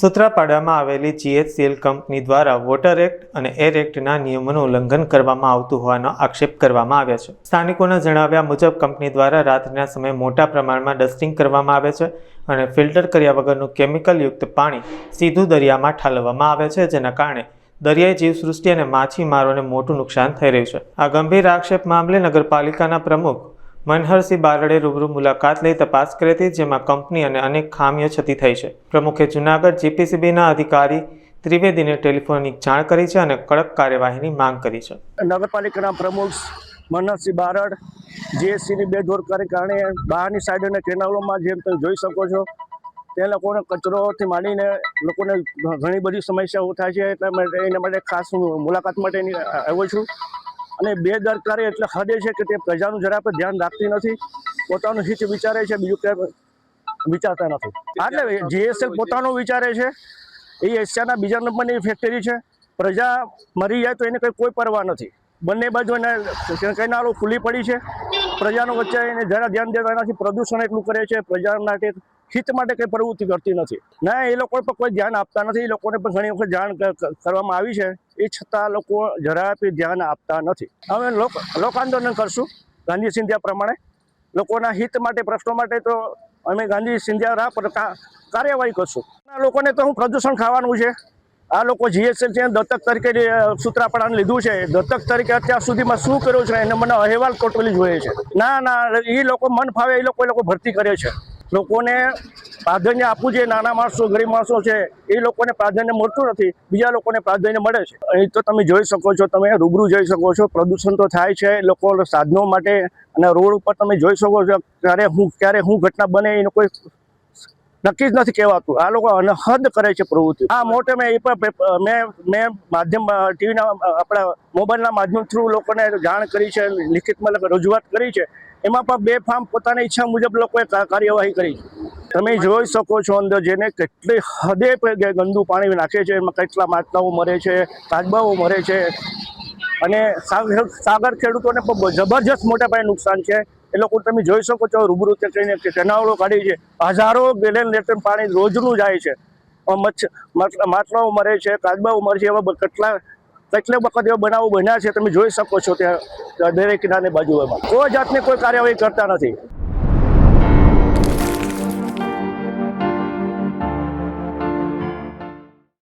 સૂત્રાપાડામાં આવેલી GHCL company દ્વારા water act અને એર એક્ટના નિયમોનું ઉલ્લંઘન કરવામાં આવતું હોવાનો આક્ષેપ કરવામાં આવ્યો છે. સ્થાનિકોના જણાવ્યા મુજબ, કંપની દ્વારા રાત્રિના સમયે મોટા પ્રમાણમાં ડસ્ટિંગ કરવામાં આવે છે અને ફિલ્ટર કર્યા વગરનું કેમિકલયુક્ત પાણી સીધું દરિયામાં ઠાલવવામાં આવે છે, જેના કારણે દરિયાઈ જીવસૃષ્ટિ અને માછીમારોને મોટું નુકસાન થઈ રહ્યું છે. આ ગંભીર આક્ષેપ મામલે નગરપાલિકાના પ્રમુખ મનહરસિંહ બારડે રૂબરૂ મુલાકાત લઈ તપાસ કરી હતી, જેમાં કંપની અને અનેક ખામીઓ છતી થઈ છે. પ્રમુખે જુનાગઢ જીપીસીબીના અધિકારી ત્રિવેદીને ટેલિફોનિક જાણ કરી છે અને કડક કાર્યવાહીની માંગ કરી છે. નગરપાલિકાના પ્રમુખ મનહરસિંહ બારડ, જીએસસીની બે દોરકારી કારણે બહારની સાઈડ અને કેનાલોમાં જેમ તમે જોઈ શકો છો, તે લોકોને કચરોથી માંડીને લોકોને ઘણી બધી સમસ્યાઓ થાય છે, એટલા માટે એના માટે ખાસ હું મુલાકાત માટે આવ્યો છું. અને બેદરકારી એટલે હદે છે કે તે પ્રજાનું જરા પણ ધ્યાન રાખતી નથી. પોતાનું હિત વિચારે છે, બીજું કંઈ વિચારતા નથી. એટલે જીએસએલ પોતાનું વિચારે છે. એ એશિયાના બીજા નંબરની ફેક્ટરી છે. પ્રજા મરી જાય તો એને કંઈ કોઈ પરવા નથી. બંને બાજુ એને કેનાલો ખુલ્લી પડી છે. પ્રજાનો વચ્ચે એને જરા ધ્યાન દેતા નથી. પ્રદૂષણ એટલું કરે છે. પ્રજા માટે હિત માટે કંઈ પ્રવૃત્તિ કરતી નથી. ના એ લોકો પર કોઈ ધ્યાન આપતા નથી. એ લોકોને પણ ઘણી વખત જાણ કરવામાં આવી છે. એ છતાં લોકો જરાય બી ધ્યાન આપતા નથી. અમે લોક આંદોલન કરશું ગાંધી સિંધિયા પ્રમાણે. લોકોના હિત માટે, પ્રશ્નો માટે તો અમે ગાંધી સિંધિયા રાહ પર કાર્યવાહી કરશું. લોકોને તો હું પ્રદૂષણ ખાવાનું છે. આ લોકો જીએસએલ છે દત્તક તરીકે સૂત્રાપડાને લીધું છે. દત્તક તરીકે અત્યાર સુધીમાં શું કર્યું છે? એને મને અહેવાલ ટોટલી જોઈએ છે. ના ના, એ લોકો મન ફાવે, એ લોકો એ લોકો ભરતી કરે છે. લોકોને પ્રાધાન્ય આપવું જોઈએ, નાના માણસો, ગરીબ માણસો છે, એ લોકોને પ્રાધાન્ય મળતું નથી, બીજા લોકોને પ્રાધાન્ય મળે છે. અહીં તો તમે જોઈ શકો છો, તમે રૂબરૂ જોઈ શકો છો, પ્રદૂષણ તો થાય છે, લોકો સાધનો માટે અને રોડ ઉપર તમે જોઈ શકો છો ક્યારે હું ક્યારે હું ઘટના બને એનું કોઈ નક્કી જ નથી કહેવાતું. આ લોકો અનહદ કરે છે પ્રવૃત્તિ. આ મોટે મેં એ પણ મેં મેં માધ્યમ ટીવીના આપણા મોબાઈલના માધ્યમ થ્રુ લોકોને જાણ કરી છે, લિખિતમાં લખ- રજૂઆત કરી છે. એમાં પણ બે ફાર્મ પોતાની ઈચ્છા મુજબ લોકોએ કાર્યવાહી કરી છે. તમે જોઈ શકો છો અંદર જેને કેટલી હદે ગંદુ પાણી નાખે છે, એમાં કેટલા માટલાઓ મરે છે કાચબાઓ મરે છે. અને સાગર ખેડૂતોને પણ જબરજસ્ત મોટા પાયે નુકસાન છે. એ લોકો તમે જોઈ શકો છો, રૂબરૂ તે કહીને કે કેનાલો કાઢી છે. હજારો ગેલેન લેટર પાણી રોજનું જાય છે. મચ્છ માટલાઓ મરે છે, કાચબાઓ મરે છે, એવા કેટલા કેટલી વખત એવા બનાવો બન્યા છે, તમે જોઈ શકો છો ત્યાં, દરેક કિનારની બાજુમાં કોઈ જાતની કોઈ કાર્યવાહી કરતા નથી.